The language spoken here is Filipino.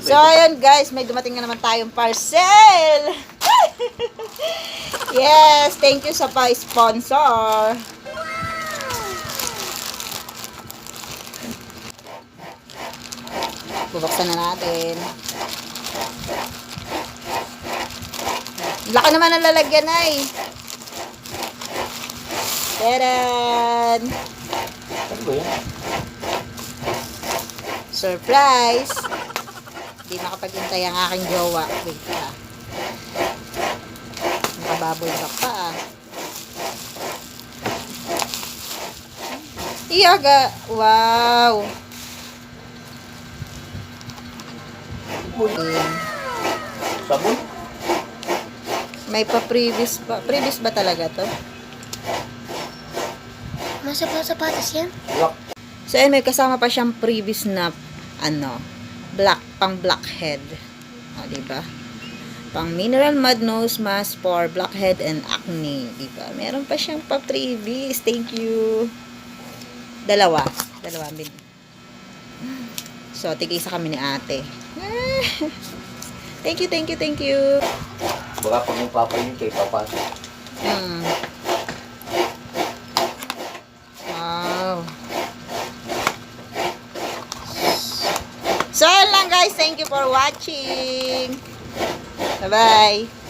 So, ayun guys, may dumating na naman tayong parcel. yes, thank you sa pa-sponsor. Bubuksan na natin. Laki naman ang lalagyan ay. Tadan! Ano? Surprise! Hindi nakapaghintay ang aking jowa. Wait ka. Nakababoy back pa ah. Iyaga! Wow! Sabon? May pa-previous ba? Previous ba talaga to? Nasa pa sapatos yan? Lock. So, ayun, may kasama pa siyang previous na, ano, black, pang blackhead. O, diba? Pang mineral mud nose mask for blackhead and acne. Diba? Meron pa siyang pa-previous. Thank you. Dalawa. Dalawa. So, tigisa kami ni ate. thank you, thank you, thank you. Baka pag magpapayin kay papasok. Hmm. Wow. So, yun lang guys. Thank you for watching. Bye-bye.